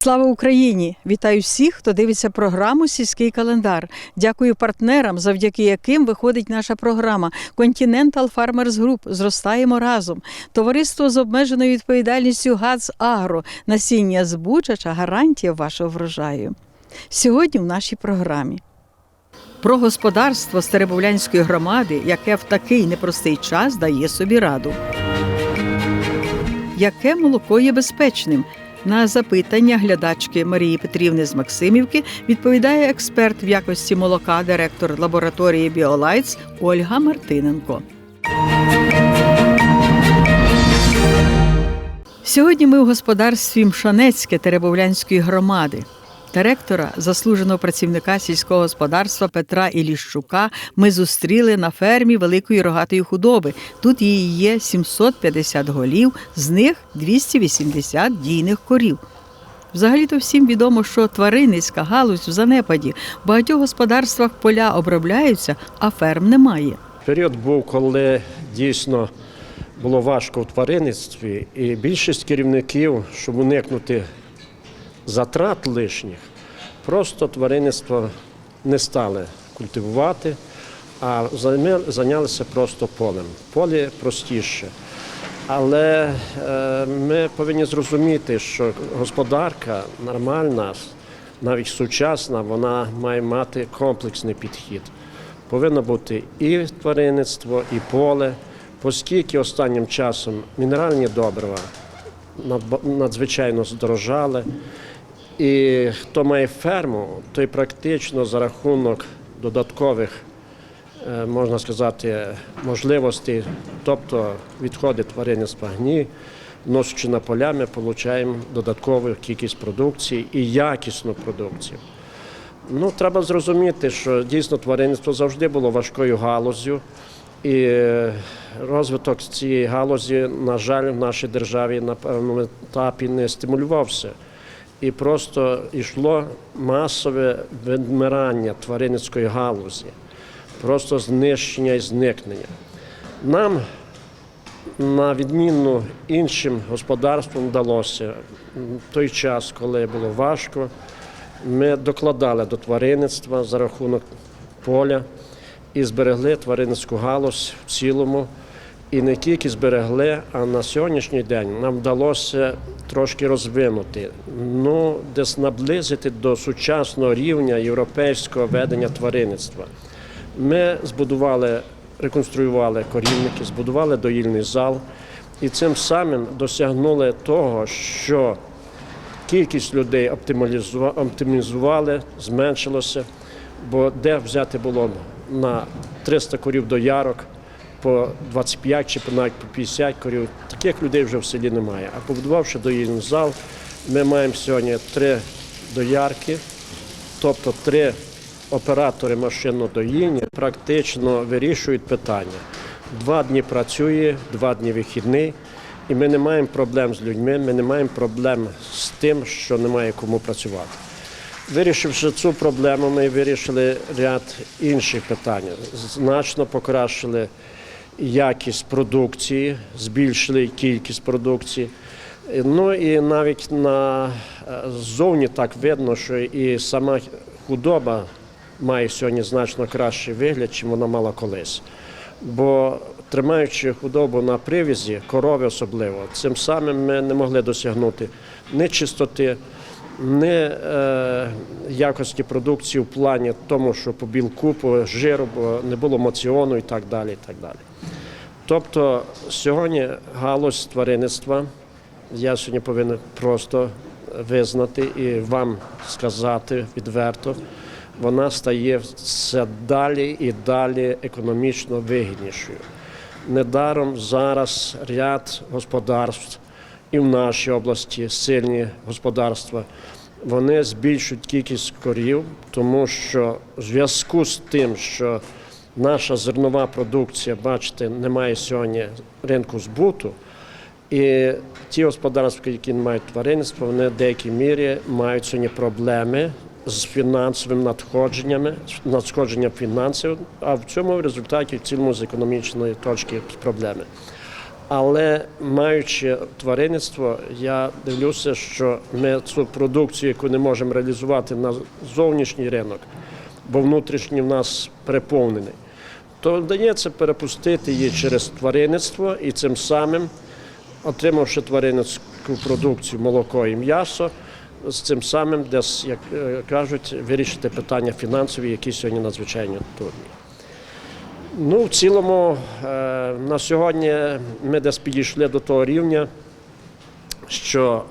Слава Україні! Вітаю всіх, хто дивиться програму Сільський календар. Дякую партнерам, завдяки яким виходить наша програма Continental Farmers Group. Зростаємо разом. Товариство з обмеженою відповідальністю ГАЦ Агро. Насіння збучача гарантія вашого врожаю. Сьогодні в нашій програмі. Про господарство Стеребовлянської громади, яке в такий непростий час дає собі раду. Яке молоко є безпечним? На запитання глядачки Марії Петрівни з Максимівки відповідає експерт в якості молока, директор лабораторії Біолайтс Ольга Мартиненко. Сьогодні ми у господарстві Мшанецьке Теребовлянської громади. Директора, заслуженого працівника сільського господарства Петра Іліщука, ми зустріли на фермі великої рогатої худоби. Тут її є 750 голів, з них 280 дійних корів. Взагалі-то всім відомо, що тваринницька галузь в занепаді. В багатьох господарствах поля обробляються, а ферм немає. Період був, коли дійсно було важко в тваринництві, і більшість керівників, щоб уникнути затрат лишніх, просто тваринництво не стали культивувати, а зайнялися просто полем. Поле простіше. Але е, ми повинні зрозуміти, що господарка нормальна, навіть сучасна, вона має мати комплексний підхід. Повинно бути і тваринництво, і поле, оскільки останнім часом мінеральні добрива надзвичайно здорожали. І хто має ферму, той практично за рахунок додаткових, е, можна сказати, можливостей, тобто відходи тваринництва гні, носячи на поля, ми отримуємо додаткову кількість продукції і якісну продукцію. Ну, треба зрозуміти, що дійсно тваринництво завжди було важкою галуззю, і е, розвиток цієї галузі, на жаль, в нашій державі на певному етапі не стимулювався. І просто йшло масове відмирання тваринницької галузі, просто знищення і зникнення. Нам, на відміну іншим господарствам, вдалося в той час, коли було важко, ми докладали до тваринництва за рахунок поля і зберегли тваринницьку галузь в цілому. І не тільки зберегли, а на сьогоднішній день нам вдалося трошки розвинути, ну десь наблизити до сучасного рівня європейського ведення тваринництва. Ми збудували, реконструювали корівники, збудували доїльний зал і цим самим досягнули того, що кількість людей оптимізували, зменшилося, бо де взяти було на 300 корів до ярок по 25 чи навіть по 50 корів. Таких людей вже в селі немає. А побудувавши доїльний зал, ми маємо сьогодні три доярки, тобто три оператори машинно-доїння практично вирішують питання. Два дні працює, два дні вихідний, і ми не маємо проблем з людьми, ми не маємо проблем з тим, що немає кому працювати. Вирішивши цю проблему, ми вирішили ряд інших питань. Значно покращили якість продукції, збільшили кількість продукції. Ну і навіть на е, ззовні так видно, що і сама худоба має сьогодні значно кращий вигляд, чим вона мала колись. Бо тримаючи худобу на привізі, корови особливо, цим самим ми не могли досягнути ні чистоти, ні е, якості продукції в плані тому, що по білку, по жиру, бо не було моціону і так далі. І так далі. Тобто сьогодні галузь тваринництва, я сьогодні повинен просто визнати і вам сказати відверто, вона стає все далі і далі економічно вигіднішою. Недаром зараз ряд господарств і в нашій області сильні господарства. Вони збільшують кількість корів, тому що в зв'язку з тим, що наша зернова продукція, бачите, немає сьогодні ринку збуту, І ті господарства, які не мають тваринництва, вони в деякій мірі мають сьогодні проблеми з фінансовими надходженнями, надходженням фінансів, а в цьому в результаті в цілому з економічної точки проблеми. Але маючи тваринництво, я дивлюся, що ми цю продукцію, яку не можемо реалізувати на зовнішній ринок, бо внутрішній в нас переповнений, то вдається перепустити її через тваринництво і цим самим, отримавши тваринницьку продукцію, молоко і м'ясо, з цим самим десь, як е, кажуть, вирішити питання фінансові, які сьогодні надзвичайно трудні. Ну, в цілому, е, на сьогодні ми десь підійшли до того рівня, що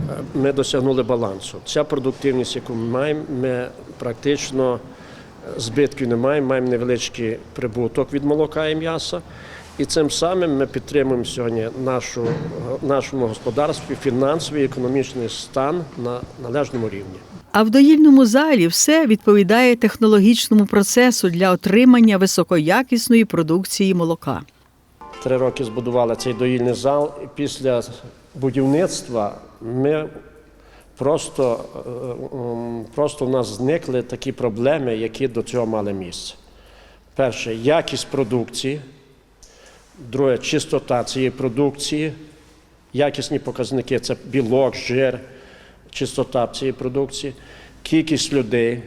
е, ми досягнули балансу. Ця продуктивність, яку ми маємо, ми практично збитків не маємо, маємо невеличкий прибуток від молока і м'яса. І цим самим ми підтримуємо сьогодні нашу, нашому господарстві фінансовий і економічний стан на належному рівні. А в доїльному залі все відповідає технологічному процесу для отримання високоякісної продукції молока. Три роки збудували цей доїльний зал. І після будівництва ми просто, е, просто в нас зникли такі проблеми, які до цього мали місце. Перше, якість продукції. Друге, чистота цієї продукції. Якісні показники це білок, жир, чистота цієї продукції, кількість людей.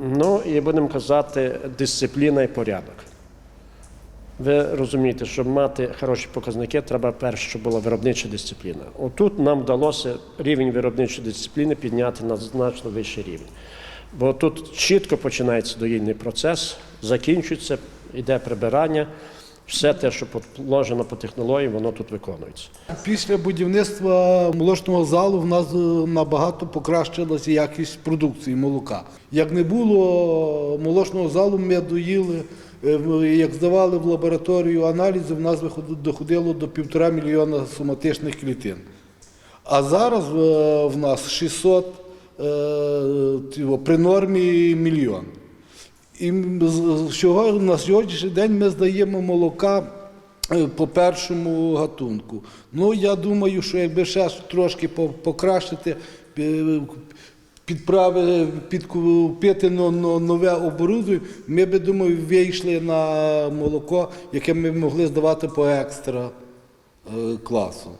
Ну і будемо казати, дисципліна і порядок. Ви розумієте, щоб мати хороші показники, треба перше, щоб була виробнича дисципліна. Отут нам вдалося рівень виробничої дисципліни підняти на значно вищий рівень. Бо тут чітко починається доїльний процес, закінчується, йде прибирання, все те, що положено по технології, воно тут виконується. Після будівництва молочного залу в нас е, набагато покращилася якість продукції молока. Як не було молочного залу, ми доїли, е, як здавали в лабораторію аналізи, в нас доходило до півтора мільйона соматичних клітин. А зараз е, в нас 600, е, при нормі мільйон. І на сьогоднішній день ми здаємо молока е, по першому гатунку. Ну, я думаю, що якби ще трошки покращити, е, підправи, підкупити но- но- нове оборудовання, ми би, думаю, вийшли на молоко, яке ми могли здавати по екстра е, класу.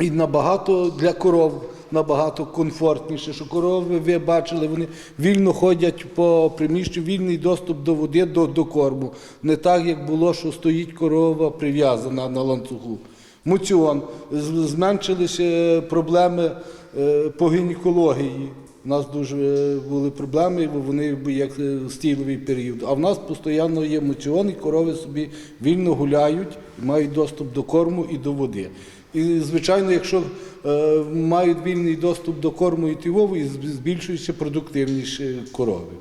І набагато для коров набагато комфортніше, що корови, ви бачили, вони вільно ходять по приміщенню, вільний доступ до води, до, до корму. Не так, як було, що стоїть корова прив'язана на ланцюгу. Муціон. Зменшилися проблеми е, по гінекології. У нас дуже е, були проблеми, бо вони як е, стіловий період. А в нас постійно є муціон, і корови собі вільно гуляють, мають доступ до корму і до води. І, звичайно, якщо е, мають вільний доступ до корму і тівової, збільшується продуктивність е, корови.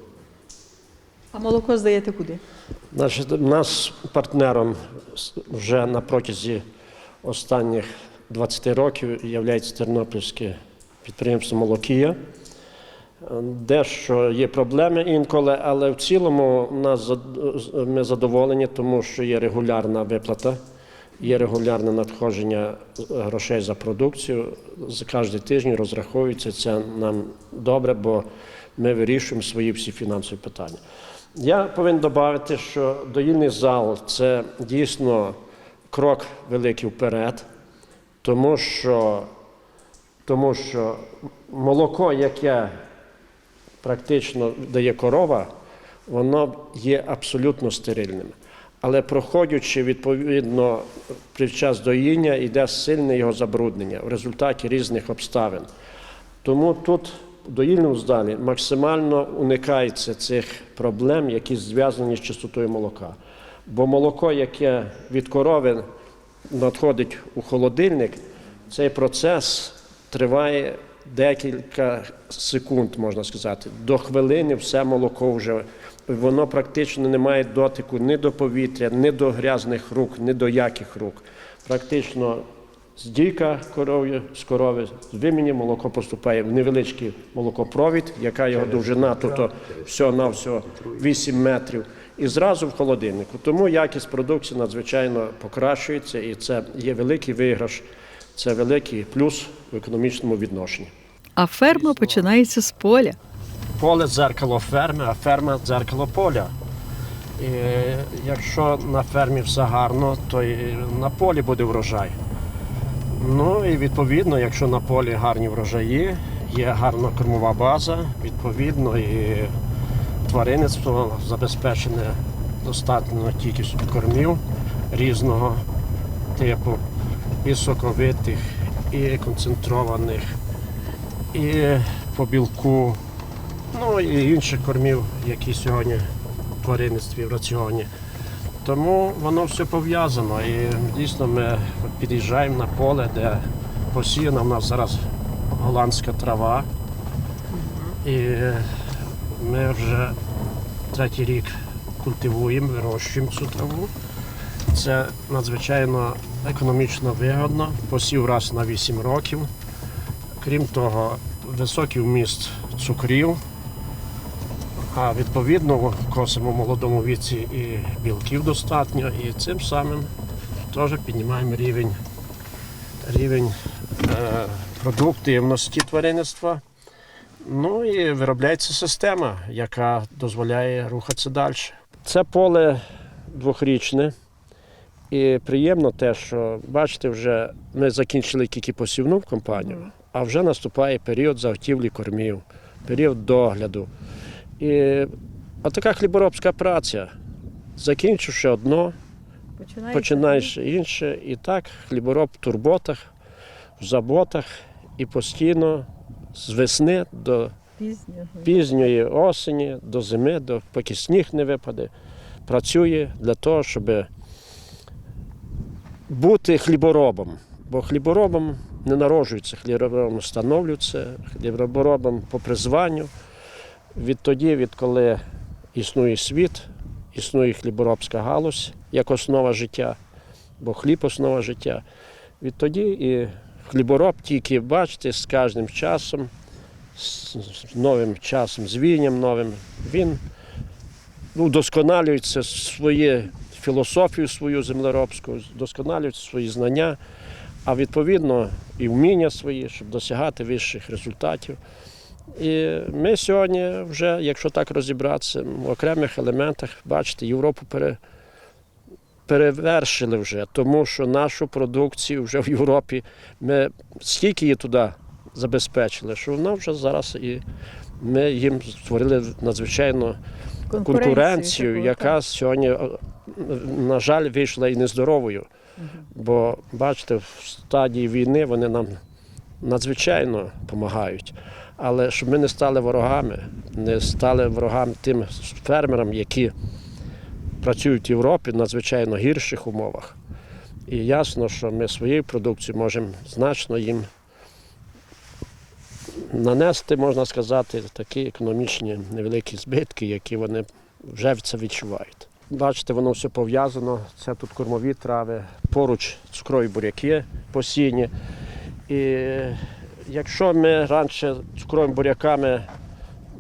А молоко здаєте куди? Значить, нас партнером вже на протязі останніх 20 років є Тернопільське підприємство Молокія. Дещо є проблеми інколи, але в цілому нас ми задоволені, тому що є регулярна виплата, є регулярне надходження грошей за продукцію. За кожен тиждень розраховується це нам добре, бо ми вирішуємо свої всі фінансові питання. Я повинен додати, що доїльний зал це дійсно крок великий вперед, тому що, тому що молоко, яке практично дає корова, воно є абсолютно стерильним. Але проходячи відповідно під час доїння, йде сильне його забруднення в результаті різних обставин. Тому тут в доїльному залі максимально уникається цих проблем, які зв'язані з чистотою молока. Бо молоко, яке від корови надходить у холодильник, цей процес триває декілька секунд, можна сказати. До хвилини все молоко вже воно практично не має дотику ні до повітря, ні до грязних рук, ні до яких рук. Практично з дійка коров'ю, з корови, з вимені молоко поступає в невеличкий молокопровід, яка його довжина тут все на всього 8 метрів. і зразу в холодильнику. Тому якість продукції надзвичайно покращується, і це є великий виграш, це великий плюс в економічному відношенні. А ферма починається з поля. Поле дзеркало ферми, а ферма дзеркало поля. І якщо на фермі все гарно, то і на полі буде врожай. Ну і відповідно, якщо на полі гарні врожаї, є гарна кормова база, відповідно, і тваринництво забезпечене достатньо кількістю кормів різного типу, і і концентрованих, і по білку, ну і інших кормів, які сьогодні в тваринництві в раціоні. Тому воно все пов'язано. І дійсно ми під'їжджаємо на поле, де посіяна в нас зараз голландська трава. І ми вже третій рік культивуємо, вирощуємо цю траву. Це надзвичайно економічно вигодно, посів раз на 8 років. Крім того, високий вміст цукрів, а відповідно косимо в молодому віці і білків достатньо, і цим самим теж піднімаємо рівень, рівень е, продуктивності тваринництва. Ну і виробляється система, яка дозволяє рухатися далі. Це поле двохрічне. І приємно те, що бачите, вже ми закінчили тільки посівну компанію, а вже наступає період заготівлі кормів, період догляду. І така хліборобська праця. Закінчивши одно, починаєш інше. І так хлібороб в турботах, в заботах і постійно з весни до пізньої осені, до зими, до, поки сніг не випаде, працює для того, щоб бути хліборобом. Бо хліборобом не народжуються, хліборобом становлюються, хліборобом по призванню. Відтоді, відколи існує світ, існує хліборобська галузь як основа життя, бо хліб основа життя. Відтоді і хлібороб тільки, бачите, з кожним часом, з новим часом, з війням новим, він ну, своє філософію свою землеробську, вдосконалюється свої знання, а відповідно і вміння свої, щоб досягати вищих результатів. І ми сьогодні вже, якщо так розібратися, в окремих елементах, бачите, Європу пере, перевершили вже, тому що нашу продукцію вже в Європі ми стільки її туди забезпечили, що вона вже зараз і ми їм створили надзвичайно конкуренцію, таку, яка сьогодні, е, на жаль, вийшла і нездоровою. Бо, бачите, в стадії війни вони нам надзвичайно допомагають. Але щоб ми не стали ворогами, не стали ворогами тим фермерам, які працюють в Європі в надзвичайно гірших умовах. І ясно, що ми своєю продукцією можемо значно їм нанести, можна сказати, такі економічні невеликі збитки, які вони вже це відчувають. Бачите, воно все пов'язано. Це тут кормові трави, поруч цукрові буряки посіяні. І якщо ми раніше цукровими буряками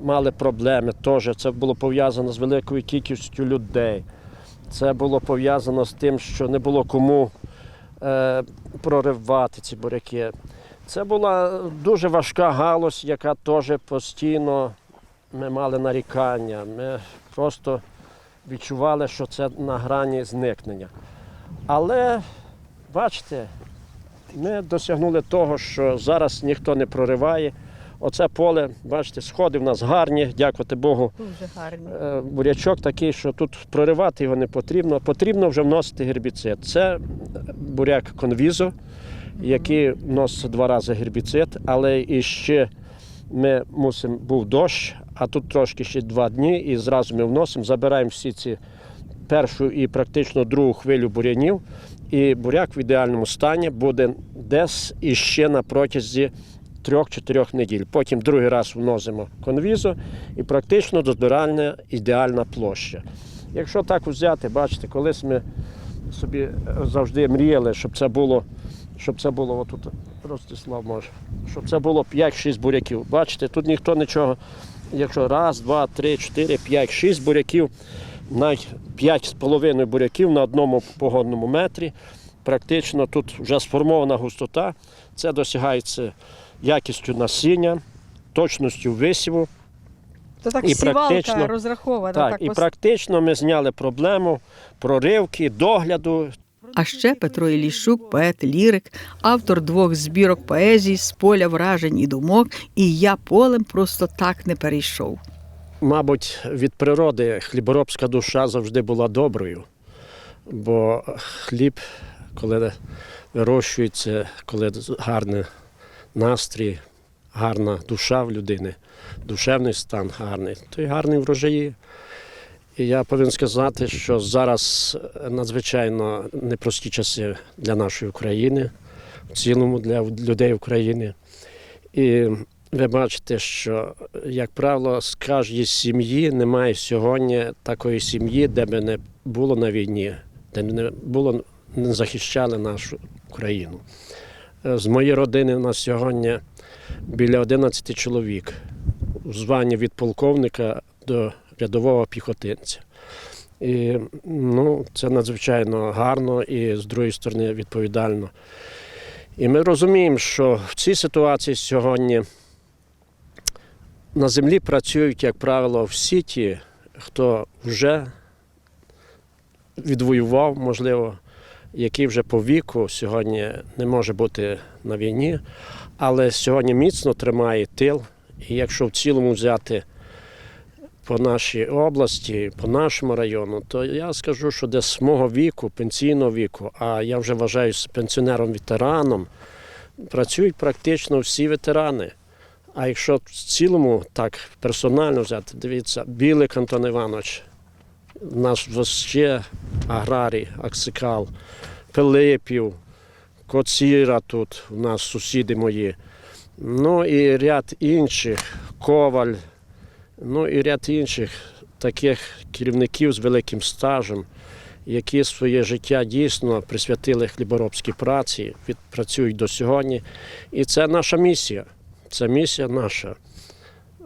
мали проблеми, теж це було пов'язано з великою кількістю людей. Це було пов'язано з тим, що не було кому е, проривати ці буряки. Це була дуже важка галузь, яка теж постійно ми мали нарікання. Ми просто відчували, що це на грані зникнення. Але бачите, ми досягнули того, що зараз ніхто не прориває. Оце поле, бачите, сходи в нас гарні, дякувати Богу. Дуже гарні. Е, бурячок такий, що тут проривати його не потрібно. Потрібно вже вносити гербіцид. Це буряк конвізо, який вносить два рази гербіцид, але і ще ми мусимо, був дощ, а тут трошки ще два дні, і зразу ми вносимо, забираємо всі ці першу і практично другу хвилю бурянів. І буряк в ідеальному стані буде десь іще на протязі трьох-чотирьох неділь. Потім другий раз вносимо конвізо і практично дозбиральна ідеальна площа. Якщо так взяти, бачите, колись ми собі завжди мріяли, щоб це було, щоб це було отут, Ростислав може, щоб це було 5-6 буряків. Бачите, тут ніхто нічого. Якщо раз, два, три, чотири, п'ять, шість буряків, на 5,5 буряків на одному погодному метрі. Практично тут вже сформована густота. Це досягається якістю насіння, точністю висіву. То так І сівалка практично- розрахована. Так, так і пос- практично ми зняли проблему проривки, догляду. А ще Петро Іліщук, поет лірик, автор двох збірок поезій з поля вражень і думок, і я полем просто так не перейшов. Мабуть, від природи хліборобська душа завжди була доброю, бо хліб, коли вирощується, коли гарний настрій, гарна душа в людини, душевний стан гарний, то й гарний врожаї. Я повинен сказати, що зараз надзвичайно непрості часи для нашої України, в цілому для людей України. І ви бачите, що, як правило, з кожної сім'ї немає сьогодні такої сім'ї, де би не було на війні, де б не було, не захищали нашу Україну. Е, З моєї родини у нас сьогодні біля 11 чоловік у званні від полковника до рядового піхотинця. І ну, це надзвичайно гарно і з другої сторони відповідально. І ми розуміємо, що в цій ситуації сьогодні на землі працюють, як правило, всі ті, хто вже відвоював, можливо, який вже по віку сьогодні не може бути на війні, але сьогодні міцно тримає тил. І якщо в цілому взяти по нашій області, по нашому району, то я скажу, що десь з мого віку, пенсійного віку, а я вже вважаюся пенсіонером-ветераном, працюють практично всі ветерани. А якщо в цілому так персонально взяти, дивіться, Білик Антон Іванович, наш вообще аграрій, Аксикал, Пилипів, Коціра тут, у нас сусіди мої. Ну і ряд інших, Коваль, ну і ряд інших таких керівників з великим стажем, які своє життя дійсно присвятили хліборобській праці, відпрацюють до сьогодні. І це наша місія. Це місія наша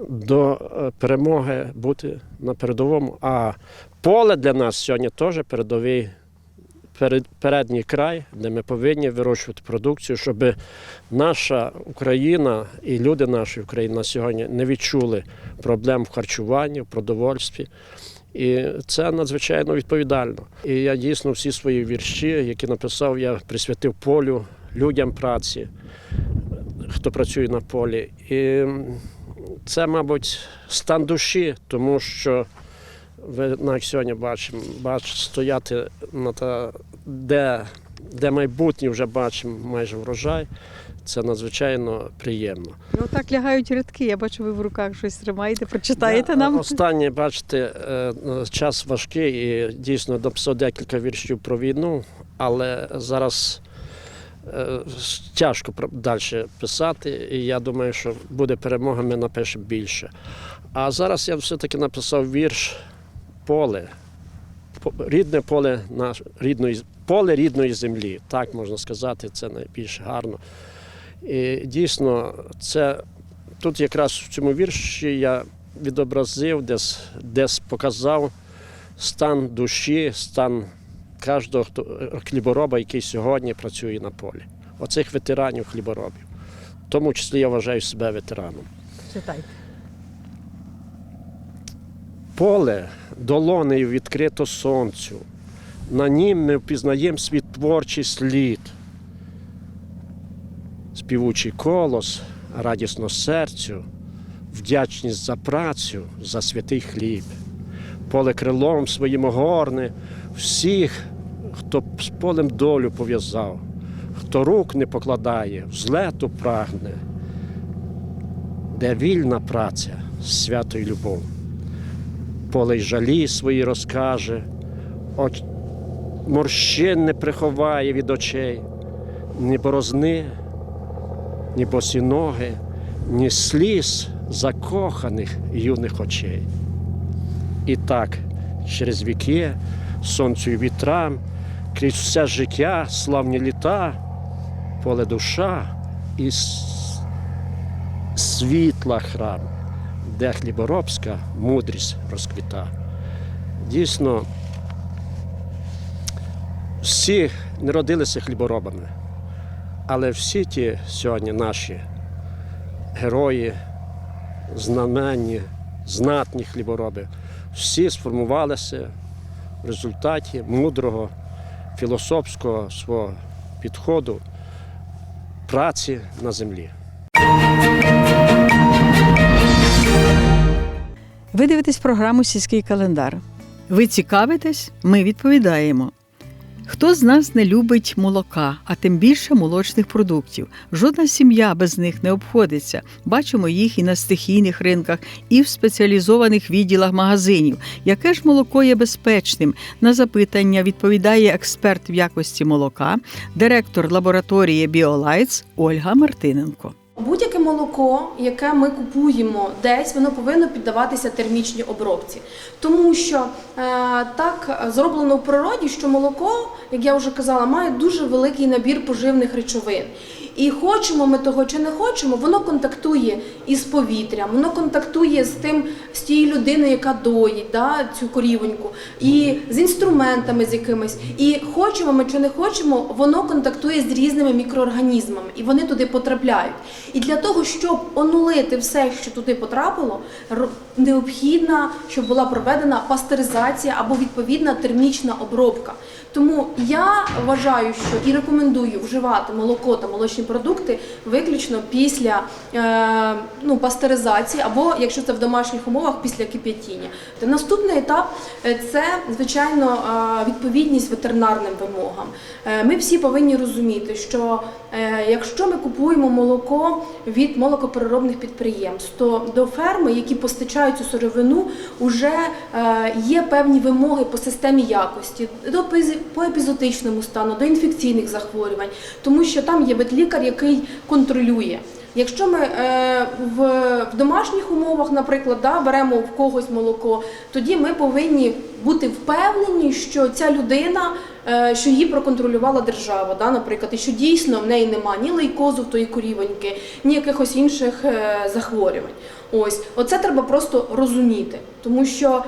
до е, перемоги бути на передовому. А поле для нас сьогодні теж передовий перед- передній край, де ми повинні вирощувати продукцію, щоб наша Україна і люди нашої України на сьогодні не відчули проблем в харчуванні, в продовольстві. І це надзвичайно відповідально. І я дійсно всі свої вірші, які написав, я присвятив полю, людям праці, хто працює на полі. І це, мабуть, стан душі, тому що ви навіть сьогодні бачимо, бач, стояти на та, де, де майбутнє вже бачимо майже врожай. Це надзвичайно приємно. І отак лягають рядки. Я бачу, ви в руках щось тримаєте. Прочитаєте Я, нам? Останнє, бачите, е, час важкий і дійсно написав декілька віршів про війну, але зараз е, тяжко далі писати, і я думаю, що буде перемога, ми напишемо більше. А зараз я все-таки написав вірш поле. Рідне поле наш, рідної, поле рідної землі, так можна сказати, це найбільш гарно. І дійсно, це тут якраз в цьому вірші я відобразив, десь, десь показав стан душі, стан кожного хлібороба, який сьогодні працює на полі. Оцих ветеранів хліборобів. В тому числі я вважаю себе ветераном. Читайте. Поле долонею відкрито сонцю. На нім ми впізнаємо свій творчий слід. Співучий колос, радісно серцю, вдячність за працю, за святий хліб. Поле крилом своїм огорне всіх, хто з полем долю пов'язав, хто рук не покладає, взлету прагне, де вільна праця, свято й любов поле й жалі свої розкаже, оч... морщин не приховає від очей, ні борозни, ні босі ноги, ні сліз закоханих юних очей. І так, через віки, сонцю й вітрам, крізь все життя, славні літа, поле душа і світла храм де хліборобська мудрість розквіта. дійсно всі не родилися хліборобами, але всі ті сьогодні наші герої, знаменні, знатні хлібороби, всі сформувалися в результаті мудрого філософського свого підходу праці на землі. Ви дивитесь програму Сільський календар. Ви цікавитесь? Ми відповідаємо. Хто з нас не любить молока, а тим більше молочних продуктів? Жодна сім'я без них не обходиться. Бачимо їх і на стихійних ринках, і в спеціалізованих відділах магазинів. Яке ж молоко є безпечним? На запитання відповідає експерт в якості молока, директор лабораторії BioLights Ольга Мартиненко. Будь-яке молоко, яке ми купуємо десь, воно повинно піддаватися термічній обробці. Тому що е, так зроблено в природі, що молоко, як я вже казала, має дуже великий набір поживних речовин. І хочемо ми того чи не хочемо, воно контактує із повітрям, воно контактує з тим, з тією людиною, яка доїть да, цю корівоньку, і з інструментами з якимись. І хочемо ми чи не хочемо, воно контактує з різними мікроорганізмами, і вони туди потрапляють. І для того, щоб онулити все, що туди потрапило, необхідно, щоб була проведена пастеризація або відповідна термічна обробка. Тому я вважаю, що і рекомендую вживати молоко та молочні продукти виключно після е, ну, пастеризації, або якщо це в домашніх умовах, після кип'ятіння. Та наступний етап е, це звичайно е, відповідність ветеринарним вимогам. Е, Ми всі повинні розуміти, що якщо ми купуємо молоко від молокопереробних підприємств, то до ферми, які постачають цю сировину, вже є певні вимоги по системі якості, до по епізотичному стану, до інфекційних захворювань, тому що там є ветлікар, який контролює. Якщо ми е, в, домашніх умовах, наприклад, да, беремо в когось молоко, тоді ми повинні бути впевнені, що ця людина, е, що її проконтролювала держава, да, наприклад, і що дійсно в неї нема ні лейкозу в тої корівоньки, ні якихось інших е, захворювань. Ось, оце треба просто розуміти, тому що.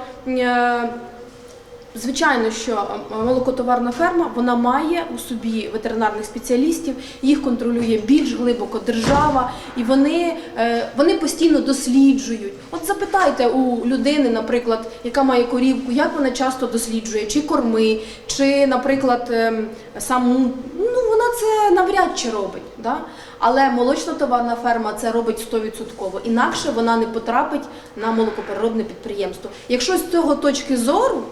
Звичайно, що е, молокотоварна ферма вона має у собі ветеринарних спеціалістів, їх контролює більш глибоко держава, і вони, е, вони постійно досліджують. От запитайте у людини, наприклад, яка має корівку, як вона часто досліджує, чи корми, чи, наприклад, ем, саму ну вона це навряд чи робить. Да? Але молочно-товарна ферма це робить 100%. Інакше вона не потрапить на молокопереробне підприємство. Якщо з цього точки зору.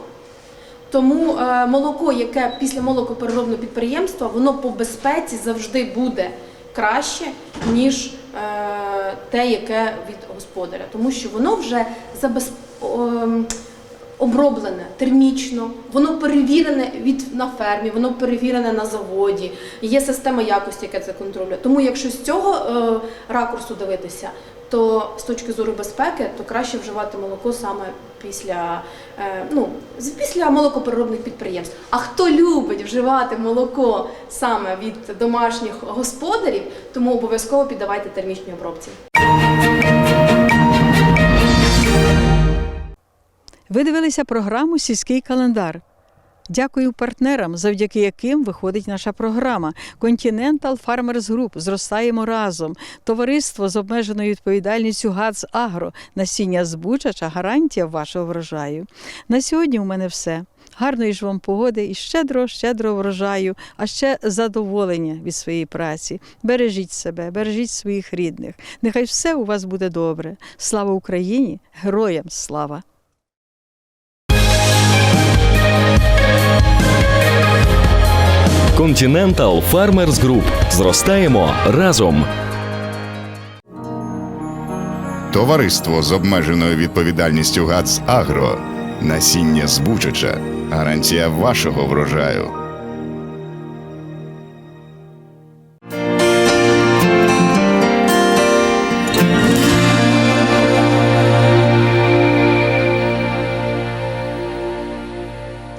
Тому е, молоко, яке після молокопереробного підприємства, воно по безпеці завжди буде краще, ніж е, те, яке від господаря. Тому що воно вже забез... ем, оброблене термічно, воно перевірене від на фермі, воно перевірене на заводі. Є система якості, яка це контролює. Тому, якщо з цього е, ракурсу дивитися, то з точки зору безпеки, то краще вживати молоко саме після, е, ну, після молокопереробних підприємств. А хто любить вживати молоко саме від домашніх господарів, тому обов'язково піддавайте термічній обробці. Ви дивилися програму Сільський календар. Дякую партнерам, завдяки яким виходить наша програма. Continental Farmers Group. Зростаємо разом. Товариство з обмеженою відповідальністю ГАЦ Агро. Насіння збучача гарантія вашого врожаю. На сьогодні у мене все. Гарної ж вам погоди і щедро, щедро врожаю, а ще задоволення від своєї праці. Бережіть себе, бережіть своїх рідних. Нехай все у вас буде добре. Слава Україні! Героям слава! Continental Farmers Group. Зростаємо разом. Товариство з обмеженою відповідальністю ГАЦ Агро. Насіння збучача. Гарантія вашого врожаю.